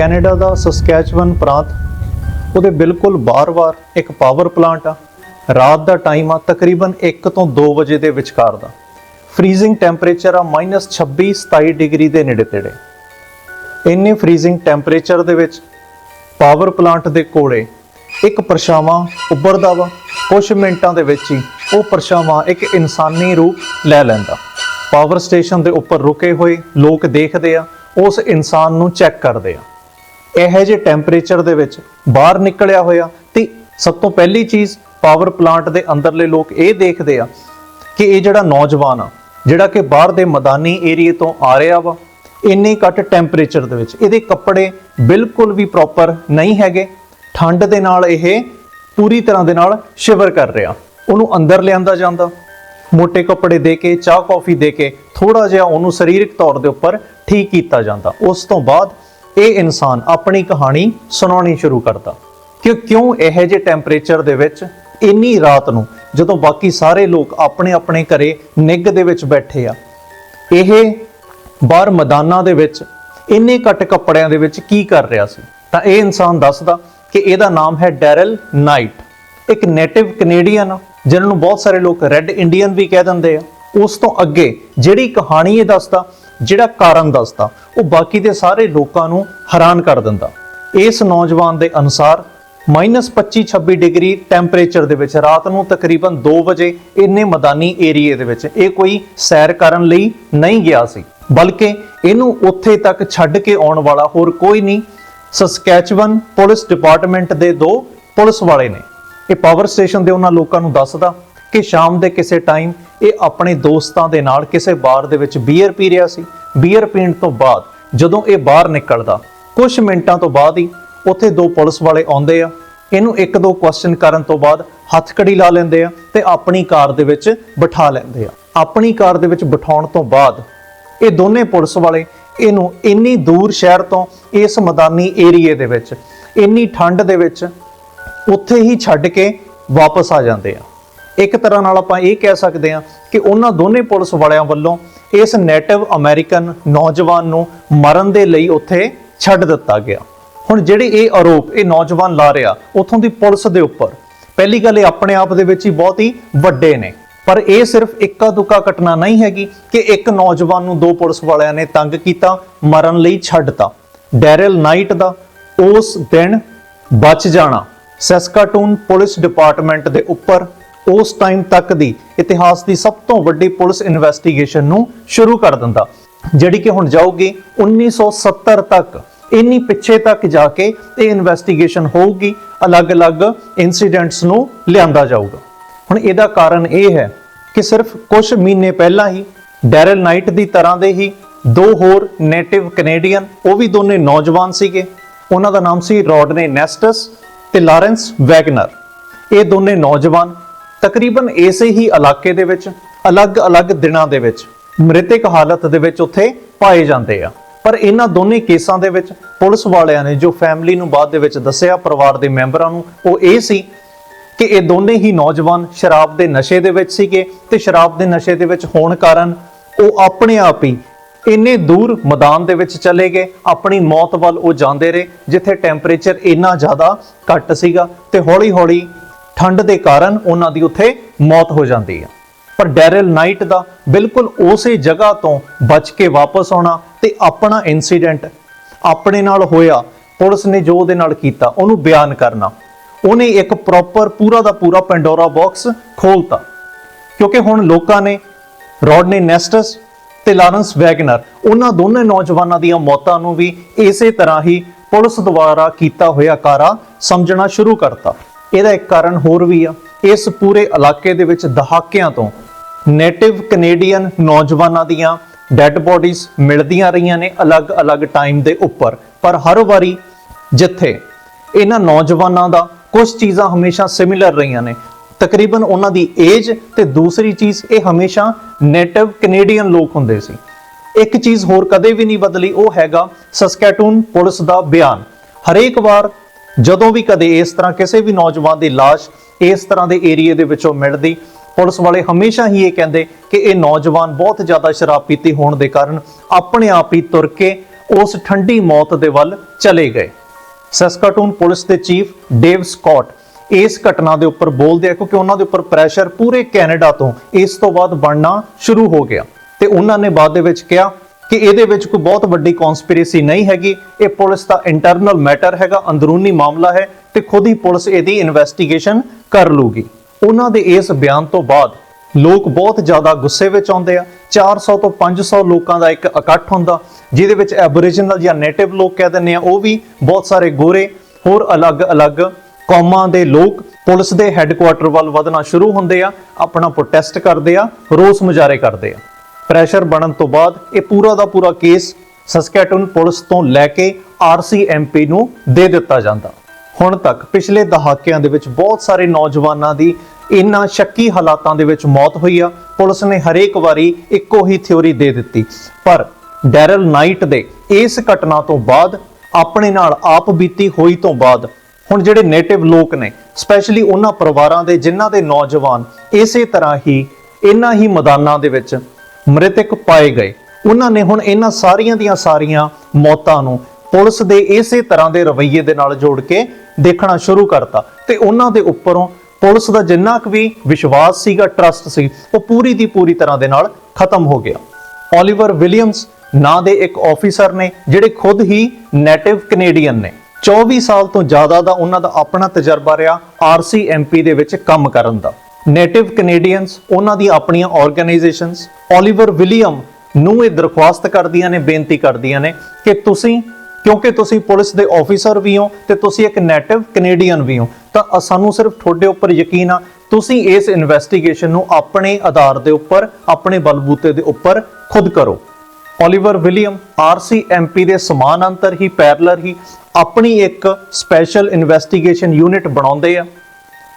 Canada ਦਾ Saskatchewan ਪ੍ਰਾਂਤ, ਉਹਦੇ ਬਿਲਕੁਲ ਬਾਹਰ-ਬਾਹਰ ਇੱਕ ਪਾਵਰ ਪਲਾਂਟ ਆ। ਰਾਤ ਦਾ ਟਾਈਮ ਆ, ਤਕਰੀਬਨ 1 ਤੋਂ 2 ਵਜੇ ਦੇ ਵਿਚਕਾਰ ਦਾ। ਫ੍ਰੀਜ਼ਿੰਗ ਟੈਂਪਰੇਚਰ ਆ -26 27 ਡਿਗਰੀ ਦੇ ਨੇੜੇ ਤੇੜੇ। ਇੰਨੇ ਫ੍ਰੀਜ਼ਿੰਗ ਟੈਂਪਰੇਚਰ ਦੇ ਵਿੱਚ ਪਾਵਰ ਪਲਾਂਟ ਦੇ ਕੋਲੇ ਇੱਕ ਪਰਛਾਵਾਂ ਉੱਭਰਦਾ ਵਾ। ਕੁਝ ਮਿੰਟਾਂ ਦੇ ਵਿੱਚ ਹੀ ਉਹ ਪਰਛਾਵਾਂ ਇੱਕ ਇਨਸਾਨੀ ਰੂਪ ਲੈ ਲੈਂਦਾ। ਪਾਵਰ ਸਟੇਸ਼ਨ ਦੇ ਉੱਪਰ ਰੁਕੇ ਹੋਏ ਲੋਕ ਦੇਖਦੇ ਆ, ਉਸ ਇਨਸਾਨ ਨੂੰ ਚੈੱਕ ਕਰਦੇ ਆ। ਇਹੋ ਜਿਹੇ ਟੈਂਪਰੇਚਰ ਦੇ ਵਿੱਚ ਬਾਹਰ ਨਿਕਲਿਆ ਹੋਇਆ ਤੇ ਸਭ ਤੋਂ ਪਹਿਲੀ ਚੀਜ਼ ਪਾਵਰ ਪਲਾਂਟ ਦੇ ਅੰਦਰਲੇ ਲੋਕ ਇਹ ਦੇਖਦੇ ਆ ਕਿ ਇਹ ਜਿਹੜਾ ਨੌਜਵਾਨ ਆ, ਜਿਹੜਾ ਕਿ ਬਾਹਰ ਦੇ ਮੈਦਾਨੀ ਏਰੀਏ ਤੋਂ ਆ ਰਿਹਾ ਵਾ, ਇੰਨੇ ਘੱਟ ਟੈਂਪਰੇਚਰ ਦੇ ਵਿੱਚ। ਇਹਦੇ ਕੱਪੜੇ ਬਿਲਕੁਲ ਵੀ ਪ੍ਰੋਪਰ ਨਹੀਂ ਹੈਗੇ। ਠੰਡ ਦੇ ਨਾਲ ਇਹ ਪੂਰੀ ਤਰ੍ਹਾਂ ਦੇ ਨਾਲ ਸ਼ਿਵਰ ਕਰ ਰਿਹਾ। ਉਹਨੂੰ ਅੰਦਰ ਲਿਆਂਦਾ ਜਾਂਦਾ। ਮੋٹے ਕੱਪੜੇ ਦੇ ਕੇ, ਚਾਹ ਕੌਫੀ ਦੇ ਕੇ ਥੋੜਾ ਜਿਹਾ ਉਹਨੂੰ ਸਰੀਰਕ ਤੌਰ ਦੇ ਉੱਪਰ ਠੀਕ ਕੀਤਾ ਜਾਂਦਾ। ਉਸ ਤੋਂ ਬਾਅਦ ਇਹ ਇਨਸਾਨ ਆਪਣੀ ਕਹਾਣੀ ਸੁਣਾਉਣੀ ਸ਼ੁਰੂ ਕਰਦਾ। ਕਿ ਕਿਉਂ ਇਹੋ ਜਿਹੇ ਟੈਂਪਰੇਚਰ ਦੇ ਵਿੱਚ ਇੰਨੀ ਰਾਤ ਨੂੰ ਜਦੋਂ ਬਾਕੀ ਸਾਰੇ ਲੋਕ ਆਪਣੇ ਆਪਣੇ ਘਰੇ ਨਿੱਘ ਦੇ ਵਿੱਚ ਬੈਠੇ ਆ, ਇਹ ਬਾਹਰ ਮੈਦਾਨਾਂ ਦੇ ਵਿੱਚ ਇੰਨੇ ਘੱਟ ਕੱਪੜਿਆਂ ਦੇ ਵਿੱਚ ਕੀ ਕਰ ਰਿਹਾ ਸੀ? ਤਾਂ ਇਹ ਇਨਸਾਨ ਦੱਸਦਾ ਕਿ ਇਹਦਾ ਨਾਮ ਹੈ ਡੈਰਲ ਨਾਈਟ। ਇੱਕ ਨੇਟਿਵ ਕੈਨੇਡੀਅਨ ਜਿਹਨਾਂ ਨੂੰ ਬਹੁਤ ਸਾਰੇ ਲੋਕ ਰੈੱਡ ਇੰਡੀਅਨ ਵੀ ਕਹਿ ਦਿੰਦੇ ਆ। ਉਸ ਤੋਂ ਅੱਗੇ ਜਿਹੜੀ ਕਹਾਣੀ ਇਹ ਦੱਸਦਾ ਜਿਹੜਾ ਕਾਰਨ ਦੱਸਦਾ, ਉਹ ਬਾਕੀ ਦੇ ਸਾਰੇ ਲੋਕਾਂ ਨੂੰ ਹੈਰਾਨ ਕਰ ਦਿੰਦਾ। ਇਸ ਨੌਜਵਾਨ ਦੇ ਅਨੁਸਾਰ -25-26 ਡਿਗਰੀ ਟੈਂਪਰੇਚਰ ਦੇ ਵਿੱਚ ਰਾਤ ਨੂੰ ਤਕਰੀਬਨ 2 ਵਜੇ ਇੰਨੇ ਮੈਦਾਨੀ ਏਰੀਏ ਦੇ ਵਿੱਚ ਇਹ ਕੋਈ ਸੈਰ ਕਰਨ ਲਈ ਨਹੀਂ ਗਿਆ ਸੀ। ਬਲਕਿ ਇਹਨੂੰ ਉੱਥੇ ਤੱਕ ਛੱਡ ਕੇ ਆਉਣ ਵਾਲਾ ਹੋਰ ਕੋਈ ਨਹੀਂ। ਸਸਕੈਚਵਨ ਪੁਲਿਸ ਡਿਪਾਰਟਮੈਂਟ ਦੇ ਦੋ ਪੁਲਿਸ ਵਾਲੇ ਨੇ। ਇਹ ਪਾਵਰ ਸਟੇਸ਼ਨ ਦੇ ਉਹਨਾਂ ਲੋਕਾਂ ਨੂੰ ਦੱਸਦਾ ਕਿ ਸ਼ਾਮ ਦੇ ਕਿਸੇ ਟਾਈਮ ਇਹ ਆਪਣੇ ਦੋਸਤਾਂ ਦੇ ਨਾਲ ਕਿਸੇ ਬਾਰ ਦੇ ਵਿੱਚ ਬੀਅਰ ਪੀ ਰਿਹਾ ਸੀ। ਬੀਅਰ ਪੀਣ ਤੋਂ ਬਾਅਦ ਜਦੋਂ ਇਹ ਬਾਹਰ ਨਿਕਲਦਾ ਕੁਝ ਮਿੰਟਾਂ ਤੋਂ ਬਾਅਦ ਹੀ ਉੱਥੇ ਦੋ ਪੁਲਿਸ ਵਾਲੇ ਆਉਂਦੇ ਆ। ਇਹਨੂੰ ਇੱਕ ਦੋ ਕੁਐਸਚਨ ਕਰਨ ਤੋਂ ਬਾਅਦ ਹੱਥਕੜੀ ਲਾ ਲੈਂਦੇ ਆ ਤੇ ਆਪਣੀ ਕਾਰ ਦੇ ਵਿੱਚ ਬਿਠਾ ਲੈਂਦੇ ਆ। ਆਪਣੀ ਕਾਰ ਦੇ ਵਿੱਚ ਬਿਠਾਉਣ ਤੋਂ ਬਾਅਦ ਇਹ ਦੋਨੇ ਪੁਲਿਸ ਵਾਲੇ ਇਹਨੂੰ ਇੰਨੀ ਦੂਰ ਸ਼ਹਿਰ ਤੋਂ, ਇਸ ਮੈਦਾਨੀ ਏਰੀਏ ਦੇ ਵਿੱਚ, ਇੰਨੀ ਠੰਡ ਦੇ ਵਿੱਚ, ਉੱਥੇ ਹੀ ਛੱਡ ਕੇ ਵਾਪਸ ਆ ਜਾਂਦੇ ਆ। ਇੱਕ ਤਰ੍ਹਾਂ ਨਾਲ ਆਪਾਂ ਇਹ ਕਹਿ ਸਕਦੇ ਹਾਂ ਕਿ ਉਹਨਾਂ ਦੋਨੇ ਪੁਲਿਸ ਵਾਲਿਆਂ ਵੱਲੋਂ ਇਸ ਨੇਟਿਵ ਅਮਰੀਕਨ ਨੌਜਵਾਨ ਨੂੰ ਮਰਨ ਦੇ ਲਈ ਉੱਥੇ ਛੱਡ ਦਿੱਤਾ ਗਿਆ। ਹੁਣ ਜਿਹੜੇ ਇਹ ਆਰੋਪ, ਇਹ ਨੌਜਵਾਨ ਲਾ ਰਿਹਾ, ਉਥੋਂ ਦੀ ਪੁਲਿਸ ਦੇ ਉੱਪਰ, ਪਹਿਲੀ ਗੱਲ ਇਹ ਆਪਣੇ ਆਪ ਦੇ ਵਿੱਚ ਹੀ ਬਹੁਤ ਹੀ ਵੱਡੇ ਨੇ। ਪਰ ਇਹ ਸਿਰਫ ਇੱਕਾ ਦੁੱਕਾ ਘਟਨਾ ਨਹੀਂ ਹੈਗੀ ਕਿ ਇੱਕ ਨੌਜਵਾਨ ਨੂੰ ਦੋ ਪੁਲਿਸ ਵਾਲਿਆਂ ਨੇ ਤੰਗ ਕੀਤਾ, ਮਰਨ ਲਈ ਛੱਡਤਾ ਡੈਰਲ ਨਾਈਟ ਦਾ ਉਸ ਦਿਨ ਬਚ ਜਾਣਾ। ਸੈਸਕਾਟੂਨ ਪੁਲਿਸ ਡਿਪਾਰਟਮੈਂਟ ਦੇ ਉੱਪਰ ਉਸ ਟਾਈਮ ਤੱਕ ਦੀ ਇਤਿਹਾਸ ਦੀ ਸਭ ਤੋਂ ਵੱਡੀ ਪੁਲਿਸ ਇਨਵੈਸਟੀਗੇਸ਼ਨ ਨੂੰ ਸ਼ੁਰੂ ਕਰ ਦਿੰਦਾ। ਜਿਹੜੀ ਕਿ ਹੁਣ ਜਾਊਗੀ 1970 ਤੱਕ। ਇੰਨੀ ਪਿੱਛੇ ਤੱਕ ਜਾ ਕੇ ਇਹ ਇਨਵੈਸਟੀਗੇਸ਼ਨ ਹੋਊਗੀ, ਅਲੱਗ-ਅਲੱਗ ਇਨਸੀਡੈਂਟਸ ਨੂੰ ਲਿਆਂਦਾ ਜਾਊਗਾ। ਹੁਣ ਇਹਦਾ ਕਾਰਨ ਇਹ ਹੈ ਕਿ ਸਿਰਫ ਕੁਝ ਮਹੀਨੇ ਪਹਿਲਾਂ ਹੀ ਡੈਰਲ ਨਾਈਟ ਦੀ ਤਰ੍ਹਾਂ ਦੇ ਹੀ ਦੋ ਹੋਰ ਨੇਟਿਵ ਕੈਨੇਡੀਅਨ ਉਹ ਵੀ ਦੋਨੇ ਨੌਜਵਾਨ ਸੀਗੇ। ਉਹਨਾਂ ਦਾ ਨਾਮ ਸੀ ਰੋਡਨੇ ਨੈਸਟਸ ਤੇ ਲਾਰੈਂਸ ਵੈਗਨਰ। ਇਹ ਦੋਨੇ ਨੌਜਵਾਨ ਤਕਰੀਬਨ ਇਸੇ ਹੀ ਇਲਾਕੇ ਦੇ ਵਿੱਚ, ਅਲੱਗ-ਅਲੱਗ ਦਿਨਾਂ ਦੇ ਵਿੱਚ, ਮ੍ਰਿਤਕ ਹਾਲਤ ਦੇ ਵਿੱਚ ਉੱਥੇ ਪਾਏ ਜਾਂਦੇ ਆ। ਪਰ ਇਹਨਾਂ ਦੋਨੇ ਕੇਸਾਂ ਦੇ ਵਿੱਚ ਪੁਲਿਸ ਵਾਲਿਆਂ ਨੇ ਜੋ ਫੈਮਿਲੀ ਨੂੰ ਬਾਅਦ ਦੇ ਵਿੱਚ ਦੱਸਿਆ, ਪਰਿਵਾਰ ਦੇ ਮੈਂਬਰਾਂ ਨੂੰ, ਉਹ ਇਹ ਸੀ ਕਿ ਇਹ ਦੋਨੇ ਹੀ ਨੌਜਵਾਨ ਸ਼ਰਾਬ ਦੇ ਨਸ਼ੇ ਦੇ ਵਿੱਚ ਸੀਗੇ ਤੇ ਸ਼ਰਾਬ ਦੇ ਨਸ਼ੇ ਦੇ ਵਿੱਚ ਹੋਣ ਕਾਰਨ ਉਹ ਆਪਣੇ ਆਪ ਹੀ ਇੰਨੇ ਦੂਰ ਮੈਦਾਨ ਦੇ ਵਿੱਚ ਚਲੇ ਗਏ। ਆਪਣੀ ਮੌਤ ਵੱਲ ਉਹ ਜਾਂਦੇ ਰਹੇ, ਜਿੱਥੇ ਟੈਂਪਰੇਚਰ ਇੰਨਾ ਜ਼ਿਆਦਾ ਘੱਟ ਸੀਗਾ ਤੇ ਹੌਲੀ-ਹੌਲੀ ਠੰਡ ਦੇ ਕਾਰਨ ਉਹਨਾਂ ਦੀ ਉੱਥੇ ਮੌਤ ਹੋ ਜਾਂਦੀ ਹੈ। ਪਰ ਡੈਰਲ ਨਾਈਟ ਦਾ ਬਿਲਕੁਲ ਉਸੇ ਜਗ੍ਹਾ ਤੋਂ ਬਚ ਕੇ ਵਾਪਸ ਆਉਣਾ ਤੇ ਆਪਣਾ ਇਨਸੀਡੈਂਟ ਆਪਣੇ ਨਾਲ ਹੋਇਆ, ਪੁਲਿਸ ਨੇ ਜੋ ਉਹਦੇ ਨਾਲ ਕੀਤਾ, ਉਹਨੂੰ ਬਿਆਨ ਕਰਨਾ। ਉਹਨੇ ਇੱਕ ਪ੍ਰੋਪਰ ਪੂਰਾ ਦਾ ਪੂਰਾ ਪੈਂਡੋਰਾ ਬਾਕਸ ਖੋਲਤਾ। ਕਿਉਂਕਿ ਹੁਣ ਲੋਕਾਂ ਨੇ ਰੋਡਨੇ ਨੈਸਟਸ ਤੇ ਲਾਰੈਂਸ ਵੈਗਨਰ ਉਹਨਾਂ ਦੋਨੇ ਨੌਜਵਾਨਾਂ ਦੀਆਂ ਮੌਤਾਂ ਨੂੰ ਵੀ ਇਸੇ ਤਰ੍ਹਾਂ ਹੀ ਪੁਲਿਸ ਦੁਆਰਾ ਕੀਤਾ ਹੋਇਆ ਕਾਰਾ ਸਮਝਣਾ ਸ਼ੁਰੂ ਕਰਤਾ। ਇਹਦਾ ਇੱਕ ਕਾਰਨ ਹੋਰ ਵੀ ਆ। ਇਸ ਪੂਰੇ ਇਲਾਕੇ ਦੇ ਵਿੱਚ ਦਹਾਕਿਆਂ ਤੋਂ ਨੇਟਿਵ ਕੈਨੇਡੀਅਨ ਨੌਜਵਾਨਾਂ ਦੀਆਂ ਡੈੱਡ ਬੋਡੀਜ਼ ਮਿਲਦੀਆਂ ਰਹੀਆਂ ਨੇ ਅਲੱਗ-ਅਲੱਗ ਟਾਈਮ ਦੇ ਉੱਪਰ। ਪਰ ਹਰ ਵਾਰੀ ਜਿੱਥੇ ਇਹਨਾਂ ਨੌਜਵਾਨਾਂ ਦਾ ਕੁਝ ਚੀਜ਼ਾਂ ਹਮੇਸ਼ਾ ਸਿਮਿਲਰ ਰਹੀਆਂ ਨੇ, ਤਕਰੀਬਨ ਉਹਨਾਂ ਦੀ ਏਜ ਤੇ ਦੂਸਰੀ ਚੀਜ਼ ਇਹ ਹਮੇਸ਼ਾ ਨੇਟਿਵ ਕੈਨੇਡੀਅਨ ਲੋਕ ਹੁੰਦੇ ਸੀ। ਇੱਕ ਚੀਜ਼ ਹੋਰ ਕਦੇ ਵੀ ਨਹੀਂ ਬਦਲੀ, ਉਹ ਹੈਗਾ ਸਸਕੈਟੂਨ ਪੁਲਿਸ ਦਾ ਬਿਆਨ। ਹਰੇਕ ਵਾਰ ਜਦੋਂ ਵੀ ਕਦੇ ਇਸ ਤਰ੍ਹਾਂ ਕਿਸੇ ਵੀ ਨੌਜਵਾਨ ਦੀ ਲਾਸ਼ ਇਸ ਤਰ੍ਹਾਂ ਦੇ ਏਰੀਏ ਦੇ ਵਿੱਚੋਂ ਮਿਲਦੀ, ਪੁਲਿਸ ਵਾਲੇ ਹਮੇਸ਼ਾ ਹੀ ਇਹ ਕਹਿੰਦੇ ਕਿ ਇਹ ਨੌਜਵਾਨ ਬਹੁਤ ਜ਼ਿਆਦਾ ਸ਼ਰਾਬ ਪੀਤੀ ਹੋਣ ਦੇ ਕਾਰਨ ਆਪਣੇ ਆਪ ਹੀ ਤੁਰ ਕੇ ਉਸ ਠੰਡੀ ਮੌਤ ਦੇ ਵੱਲ ਚਲੇ ਗਏ। ਸਸਕਾਟੂਨ ਪੁਲਿਸ ਦੇ ਚੀਫ ਡੇਵ ਸਕਾਟ ਇਸ ਘਟਨਾ ਦੇ ਉੱਪਰ ਬੋਲਦੇ ਆ ਕਿਉਂਕਿ ਉਹਨਾਂ ਦੇ ਉੱਪਰ ਪ੍ਰੈਸ਼ਰ ਪੂਰੇ ਕੈਨੇਡਾ ਤੋਂ ਇਸ ਤੋਂ ਬਾਅਦ ਬਣਨਾ ਸ਼ੁਰੂ ਹੋ ਗਿਆ ਤੇ ਉਹਨਾਂ ਨੇ ਬਾਅਦ ਦੇ ਵਿੱਚ ਕਿਹਾ ਕਿ ਇਹਦੇ ਵਿੱਚ ਕੋਈ ਬਹੁਤ ਵੱਡੀ ਕਨਸਪੀਰੇਸੀ ਨਹੀਂ ਹੈਗੀ। ਇਹ ਪੁਲਿਸ ਦਾ ਇੰਟਰਨਲ ਮੈਟਰ ਹੈਗਾ, ਅੰਦਰੂਨੀ ਮਾਮਲਾ ਹੈ ਤੇ ਖੁਦ ਹੀ ਪੁਲਿਸ ਇਹਦੀ ਇਨਵੈਸਟੀਗੇਸ਼ਨ ਕਰ ਲੂਗੀ। ਉਹਨਾਂ ਦੇ ਇਸ ਬਿਆਨ ਤੋਂ ਬਾਅਦ ਲੋਕ ਬਹੁਤ ਜ਼ਿਆਦਾ ਗੁੱਸੇ ਵਿੱਚ ਆਉਂਦੇ ਆ। 400 ਤੋਂ 500 ਲੋਕਾਂ ਦਾ ਇੱਕ ਇਕੱਠ ਹੁੰਦਾ, ਜਿਹਦੇ ਵਿੱਚ ਐਬੋਰੀਜਨਲ ਜਾਂ ਨੇਟਿਵ ਲੋਕ ਕਹਿ ਦਿੰਦੇ ਆ, ਉਹ ਵੀ ਬਹੁਤ ਸਾਰੇ ਗੋਰੇ, ਹੋਰ ਅਲੱਗ-ਅਲੱਗ ਕੌਮਾਂ ਦੇ ਲੋਕ ਪੁਲਿਸ ਦੇ ਹੈੱਡਕੁਆਟਰ ਵੱਲ ਵਧਣਾ ਸ਼ੁਰੂ ਹੁੰਦੇ ਆ, ਆਪਣਾ ਪ੍ਰੋਟੈਸਟ ਕਰਦੇ ਆ, ਰੋਸ ਮੁਜ਼ਾਹਰੇ ਕਰਦੇ ਆ। ਪ੍ਰੈਸ਼ਰ ਬਣਨ ਤੋਂ ਬਾਅਦ ਇਹ ਪੂਰਾ ਦਾ ਪੂਰਾ ਕੇਸ ਸਸਕੈਟਨ ਪੁਲਿਸ ਤੋਂ ਲੈ ਕੇ ਆਰਸੀਐਮਪੀ ਨੂੰ ਦੇ ਦਿੱਤਾ ਜਾਂਦਾ। ਹੁਣ ਤੱਕ ਪਿਛਲੇ ਦਹਾਕਿਆਂ ਦੇ ਵਿੱਚ ਬਹੁਤ ਸਾਰੇ ਨੌਜਵਾਨਾਂ ਦੀ ਇਨ੍ਹਾਂ ਸ਼ੱਕੀ ਹਾਲਾਤਾਂ ਦੇ ਵਿੱਚ ਮੌਤ ਹੋਈ ਆ। ਪੁਲਿਸ ਨੇ ਹਰੇਕ ਵਾਰੀ ਇੱਕੋ ਹੀ ਥਿਉਰੀ ਦੇ ਦਿੱਤੀ। ਪਰ ਡੈਰਲ ਨਾਈਟ ਦੇ ਇਸ ਘਟਨਾ ਤੋਂ ਬਾਅਦ ਆਪਣੇ ਨਾਲ ਆਪ ਬੀਤੀ ਹੋਈ ਤੋਂ ਬਾਅਦ ਹੁਣ ਜਿਹੜੇ ਨੇਟਿਵ ਲੋਕ ਨੇ ਸਪੈਸ਼ਲੀ ਉਹਨਾਂ ਪਰਿਵਾਰਾਂ ਦੇ ਜਿਨ੍ਹਾਂ ਦੇ ਨੌਜਵਾਨ ਇਸੇ ਤਰ੍ਹਾਂ ਹੀ ਇਨ੍ਹਾਂ ਹੀ ਮੈਦਾਨਾਂ ਦੇ ਵਿੱਚ ਮ੍ਰਿਤਕ ਪਾਏ ਗਏ। ਉਹਨਾਂ ਨੇ ਹੁਣ ਇਹਨਾਂ ਸਾਰੀਆਂ ਦੀਆਂ ਸਾਰੀਆਂ ਮੌਤਾਂ ਨੂੰ ਪੁਲਿਸ ਦੇ ਇਸੇ ਤਰ੍ਹਾਂ ਦੇ ਰਵੱਈਏ ਦੇ ਨਾਲ ਜੋੜ ਕੇ ਦੇਖਣਾ ਸ਼ੁਰੂ ਕਰਤਾ। ਤੇ ਉਹਨਾਂ ਦੇ ਉੱਪਰੋਂ ਪੁਲਿਸ ਦਾ ਜਿੰਨਾ ਕੁ ਵੀ ਵਿਸ਼ਵਾਸ ਸੀਗਾ ਟਰਸਟ ਸੀ, ਉਹ ਪੂਰੀ ਦੀ ਪੂਰੀ ਤਰ੍ਹਾਂ ਦੇ ਨਾਲ ਖਤਮ ਹੋ ਗਿਆ। ਓਲੀਵਰ ਵਿਲੀਅਮਸ ਨਾਂ ਦੇ ਇੱਕ ਆਫੀਸਰ ਨੇ, ਜਿਹੜੇ ਖੁਦ ਹੀ ਨੇਟਿਵ ਕੈਨੇਡੀਅਨ ਨੇ। 24 ਸਾਲ ਤੋਂ ਜ਼ਿਆਦਾ ਦਾ ਉਹਨਾਂ ਦਾ ਆਪਣਾ ਤਜਰਬਾ ਰਿਹਾ ਆਰਸੀਐਮਪੀ ਦੇ ਵਿੱਚ ਕੰਮ ਕਰਨ ਦਾ। ਨੇਟਿਵ ਕੈਨੇਡੀਅਨਸ ਉਹਨਾਂ ਦੀ ਆਪਣੀਆਂ ਆਰਗੇਨਾਈਜੇਸ਼ਨਸ ਓਲੀਵਰ ਵਿਲੀਅਮ ਨੂੰ ਇਹ ਦਰਖਾਸਤ ਕਰਦੀਆਂ ਨੇ, ਬੇਨਤੀ ਕਰਦੀਆਂ ਨੇ ਕਿ ਤੁਸੀਂ, ਕਿਉਂਕਿ ਤੁਸੀਂ ਪੁਲਿਸ ਦੇ ਆਫੀਸਰ ਵੀ ਹੋ ਤੇ ਤੁਸੀਂ ਇੱਕ ਨੇਟਿਵ ਕੈਨੇਡੀਅਨ ਵੀ ਹੋ, ਤਾਂ ਸਾਨੂੰ ਸਿਰਫ ਤੁਹਾਡੇ ਉੱਪਰ ਯਕੀਨ ਆ, ਤੁਸੀਂ ਇਸ ਇਨਵੈਸਟੀਗੇਸ਼ਨ ਨੂੰ ਆਪਣੇ ਆਧਾਰ ਦੇ ਉੱਪਰ, ਆਪਣੇ ਬਲਬੂਤੇ ਦੇ ਉੱਪਰ ਖੁਦ ਕਰੋ। ਓਲੀਵਰ ਵਿਲੀਅਮ ਆਰਸੀਐਮਪੀ ਦੇ ਸਮਾਨ ਅੰਤਰ ਹੀ ਪੈਰਲਰ ਹੀ, ਆਪਣੀ ਇੱਕ ਸਪੈਸ਼ਲ ਇਨਵੈਸਟੀਗੇਸ਼ਨ ਯੂਨਿਟ ਬਣਾਉਂਦੇ ਆ।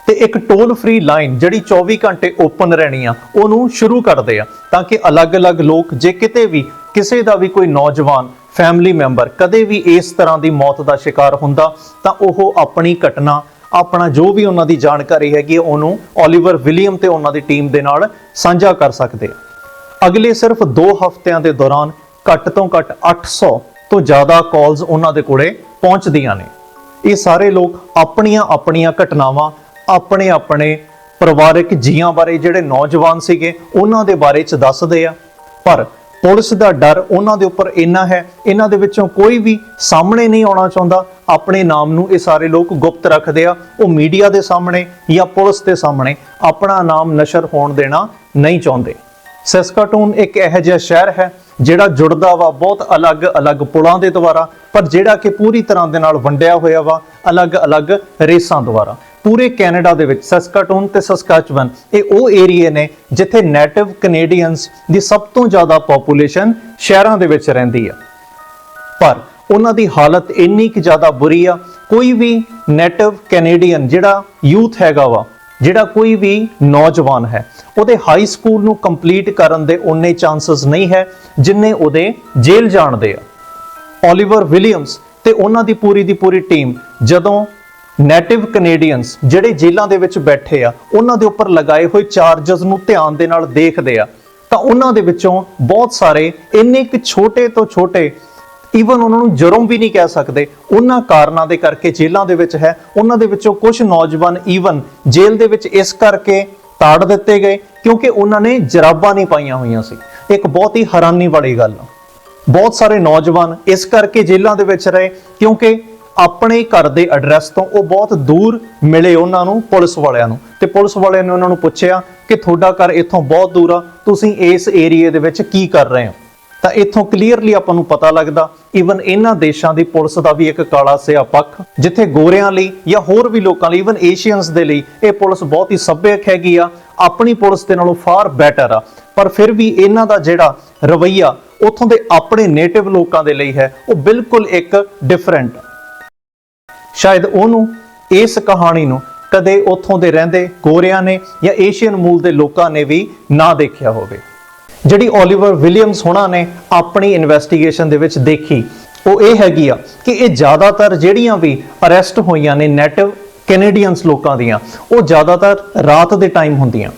ਤੇ ਇੱਕ ਟੋਲ ਫ੍ਰੀ ਲਾਈਨ ਜਿਹੜੀ 24 ਘੰਟੇ ਓਪਨ ਰਹਿਣੀ ਆ, ਉਹਨੂੰ ਸ਼ੁਰੂ ਕਰਦੇ ਆ ਤਾਂ ਕਿ ਅਲੱਗ-ਅਲੱਗ ਲੋਕ, ਜੇ ਕਿਤੇ ਵੀ ਕਿਸੇ ਦਾ ਵੀ ਕੋਈ ਨੌਜਵਾਨ ਫੈਮਿਲੀ ਮੈਂਬਰ ਕਦੇ ਵੀ ਇਸ ਤਰ੍ਹਾਂ ਦੀ ਮੌਤ ਦਾ ਸ਼ਿਕਾਰ ਹੁੰਦਾ, ਤਾਂ ਉਹ ਆਪਣੀ ਘਟਨਾ, ਆਪਣਾ ਜੋ ਵੀ ਉਹਨਾਂ ਦੀ ਜਾਣਕਾਰੀ ਹੈਗੀ ਉਹਨੂੰ ਓਲੀਵਰ ਵਿਲੀਅਮ ਤੇ ਉਹਨਾਂ ਦੀ ਟੀਮ ਦੇ ਨਾਲ ਸਾਂਝਾ ਕਰ ਸਕਦੇ ਆ। ਅਗਲੇ ਸਿਰਫ 2 ਹਫ਼ਤਿਆਂ ਦੇ ਦੌਰਾਨ ਘੱਟ ਤੋਂ ਘੱਟ 800 ਤੋਂ ਜ਼ਿਆਦਾ ਕਾਲਸ ਉਹਨਾਂ ਦੇ ਕੋਲੇ ਪਹੁੰਚਦੀਆਂ ਨੇ। ਇਹ ਸਾਰੇ ਲੋਕ ਆਪਣੀਆਂ ਆਪਣੀਆਂ ਘਟਨਾਵਾਂ ਆਪਣੇ ਆਪਣੇ ਪਰਿਵਾਰਕ ਜੀਆਂ ਬਾਰੇ ਜਿਹੜੇ ਨੌਜਵਾਨ ਸੀਗੇ, ਉਹਨਾਂ ਦੇ ਬਾਰੇ ਚ ਦੱਸਦੇ ਆ। ਪਰ ਪੁਲਿਸ ਦਾ ਡਰ ਉਹਨਾਂ ਦੇ ਉੱਪਰ ਇੰਨਾ ਹੈ, ਇਹਨਾਂ ਦੇ ਵਿੱਚੋਂ ਕੋਈ ਵੀ ਸਾਹਮਣੇ ਨਹੀਂ ਆਉਣਾ ਚਾਹੁੰਦਾ। ਆਪਣੇ ਨਾਮ ਨੂੰ ਇਹ ਸਾਰੇ ਲੋਕ ਗੁਪਤ ਰੱਖਦੇ ਆ। ਉਹ ਮੀਡੀਆ ਦੇ ਸਾਹਮਣੇ ਜਾਂ ਪੁਲਿਸ ਦੇ ਸਾਹਮਣੇ ਆਪਣਾ ਨਾਮ ਨਸ਼ਰ ਹੋਣ ਦੇਣਾ ਨਹੀਂ ਚਾਹੁੰਦੇ। ਸੈਸਕਾਟੂਨ ਇੱਕ ਇਹੋ ਜਿਹਾ ਸ਼ਹਿਰ ਹੈ, ਜਿਹੜਾ ਜੁੜਦਾ ਵਾ ਬਹੁਤ ਅਲੱਗ-ਅਲੱਗ ਪੁਲਾਂ ਦੇ ਦੁਆਰਾ, ਪਰ ਜਿਹੜਾ ਕਿ ਪੂਰੀ ਤਰ੍ਹਾਂ ਦੇ ਨਾਲ ਵੰਡਿਆ ਹੋਇਆ ਵਾ, ਅਲੱਗ-ਅਲੱਗ ਰੇਸਾਂ ਦੁਆਰਾ। ਪੂਰੇ ਕੈਨੇਡਾ ਦੇ ਵਿੱਚ, ਸਸਕਾਟੂਨ ਤੇ ਸਸਕਾਚਵਨ, ਇਹ ਉਹ ਏਰੀਏ ਨੇ ਜਿੱਥੇ ਨੇਟਿਵ ਕੈਨੇਡੀਅਨਸ ਦੀ ਸਭ ਤੋਂ ਜ਼ਿਆਦਾ ਪੋਪੂਲੇਸ਼ਨ ਸ਼ਹਿਰਾਂ ਦੇ ਵਿੱਚ ਰਹਿੰਦੀ ਆ। ਪਰ ਉਹਨਾਂ ਦੀ ਹਾਲਤ ਇੰਨੀ ਕਿ ਜ਼ਿਆਦਾ ਬੁਰੀ ਆ, ਕੋਈ ਵੀ ਨੇਟਿਵ ਕੈਨੇਡੀਅਨ ਜਿਹੜਾ ਯੂਥ ਹੈਗਾ ਵਾ, ਜਿਹੜਾ ਕੋਈ ਵੀ ਨੌਜਵਾਨ ਹੈ, ਉਹਦੇ ਹਾਈ ਸਕੂਲ ਨੂੰ ਕੰਪਲੀਟ ਕਰਨ ਦੇ ਉਨੇ ਚਾਂਸਸ ਨਹੀਂ ਹੈ ਜਿੰਨੇ ਉਹਦੇ ਜੇਲ੍ਹ ਜਾਣ ਦੇ ਆ। ਓਲੀਵਰ ਵਿਲੀਅਮਸ ਤੇ ਉਹਨਾਂ ਦੀ ਪੂਰੀ ਦੀ ਪੂਰੀ ਟੀਮ ਜਦੋਂ ਨੇਟਿਵ ਕੈਨੇਡੀਅਨਸ ਜਿਹੜੇ ਜੇਲ੍ਹਾਂ ਦੇ ਵਿੱਚ ਬੈਠੇ ਆ, ਉਹਨਾਂ ਦੇ ਉੱਪਰ ਲਗਾਏ ਹੋਏ ਚਾਰजेस ਨੂੰ ਧਿਆਨ ਦੇ ਨਾਲ ਦੇਖਦੇ ਆ। ਤਾਂ ਉਹਨਾਂ ਦੇ ਵਿੱਚੋਂ ਬਹੁਤ ਸਾਰੇ, ਇੰਨੇ ਕਿ ਛੋਟੇ ਤੋਂ ਛੋਟੇ ਈਵਨ ਉਹਨਾਂ ਨੂੰ ਜੁਰਮ ਵੀ ਨਹੀਂ ਕਹਿ ਸਕਦੇ, ਉਹਨਾਂ ਕਾਰਨਾਂ ਦੇ ਕਰਕੇ ਜੇਲ੍ਹਾਂ ਦੇ ਵਿੱਚ ਹੈ। ਉਹਨਾਂ ਦੇ ਵਿੱਚੋਂ ਕੁਝ ਨੌਜਵਾਨ ਈਵਨ ਜੇਲ੍ਹ ਦੇ ਵਿੱਚ ਇਸ ਕਰਕੇ ਤਾੜ ਦਿੱਤੇ ਗਏ, ਕਿਉਂਕਿ ਉਹਨਾਂ ਨੇ ਜਰਾਬਾਂ ਨਹੀਂ ਪਾਈਆਂ ਹੋਈਆਂ ਸੀ। ਇੱਕ ਬਹੁਤ ਹੀ ਹੈਰਾਨੀ ਵਾਲੀ ਗੱਲ ਆ। ਬਹੁਤ ਸਾਰੇ ਨੌਜਵਾਨ ਇਸ ਕਰਕੇ ਜੇਲ੍ਹਾਂ ਦੇ ਵਿੱਚ ਰਹੇ, ਕਿਉਂਕਿ ਆਪਣੇ ਘਰ ਦੇ ਐਡਰੈਸ ਤੋਂ ਉਹ ਬਹੁਤ ਦੂਰ ਮਿਲੇ ਉਹਨਾਂ ਨੂੰ, ਪੁਲਿਸ ਵਾਲਿਆਂ ਨੂੰ। ਤੇ ਪੁਲਿਸ ਵਾਲਿਆਂ ਨੇ ਉਹਨਾਂ ਨੂੰ ਪੁੱਛਿਆ ਕਿ ਤੁਹਾਡਾ ਘਰ ਇੱਥੋਂ ਬਹੁਤ ਦੂਰ ਆ, ਤੁਸੀਂ ਇਸ ਏਰੀਏ ਦੇ ਵਿੱਚ ਕੀ ਕਰ ਰਹੇ ਹੋ? ਤਾਂ ਇੱਥੋਂ ਕਲੀਅਰਲੀ ਆਪਾਂ ਨੂੰ ਪਤਾ ਲੱਗਦਾ ਈਵਨ ਇਹਨਾਂ ਦੇਸ਼ਾਂ ਦੀ ਪੁਲਿਸ ਦਾ ਵੀ ਇੱਕ ਕਾਲਾ ਸਿਆ ਪੱਖ, ਜਿੱਥੇ ਗੋਰਿਆਂ ਲਈ ਜਾਂ ਹੋਰ ਵੀ ਲੋਕਾਂ ਲਈ ਈਵਨ ਏਸ਼ੀਅਨਸ ਦੇ ਲਈ ਇਹ ਪੁਲਿਸ ਬਹੁਤ ਹੀ ਸੱਭਿਅਕ ਹੈਗੀ ਆ, ਆਪਣੀ ਪੁਲਿਸ ਦੇ ਨਾਲੋਂ ਫਾਰ ਬੈਟਰ ਆ। ਪਰ ਫਿਰ ਵੀ ਇਹਨਾਂ ਦਾ ਜਿਹੜਾ ਰਵਈਆ, ਉੱਥੋਂ ਦੇ ਆਪਣੇ ਨੇਟਿਵ ਲੋਕਾਂ ਦੇ ਲਈ ਹੈ, ਉਹ ਬਿਲਕੁਲ ਇੱਕ ਡਿਫਰੈਂਟ ਸ਼ਾਇਦ ਉਹਨੂੰ, ਇਸ ਕਹਾਣੀ ਨੂੰ ਕਦੇ ਉੱਥੋਂ ਦੇ ਰਹਿੰਦੇ ਗੋਰਿਆਂ ਨੇ ਜਾਂ ਏਸ਼ੀਅਨ ਮੂਲ ਦੇ ਲੋਕਾਂ ਨੇ ਵੀ ਨਾ ਦੇਖਿਆ ਹੋਵੇ। ਜਿਹੜੀ ਓਲੀਵਰ ਵਿਲੀਅਮਸ ਹੋਣਾ ਨੇ ਆਪਣੀ ਇਨਵੈਸਟੀਗੇਸ਼ਨ ਦੇ ਵਿੱਚ ਦੇਖੀ, ਉਹ ਇਹ ਹੈਗੀ ਆ ਕਿ ਇਹ ਜ਼ਿਆਦਾਤਰ ਜਿਹੜੀਆਂ ਵੀ ਅਰੈਸਟ ਹੋਈਆਂ ਨੇ ਨੈਟਿਵ ਕੈਨੇਡੀਅਨਸ ਲੋਕਾਂ ਦੀਆਂ, ਉਹ ਜ਼ਿਆਦਾਤਰ ਰਾਤ ਦੇ ਟਾਈਮ ਹੁੰਦੀਆਂ।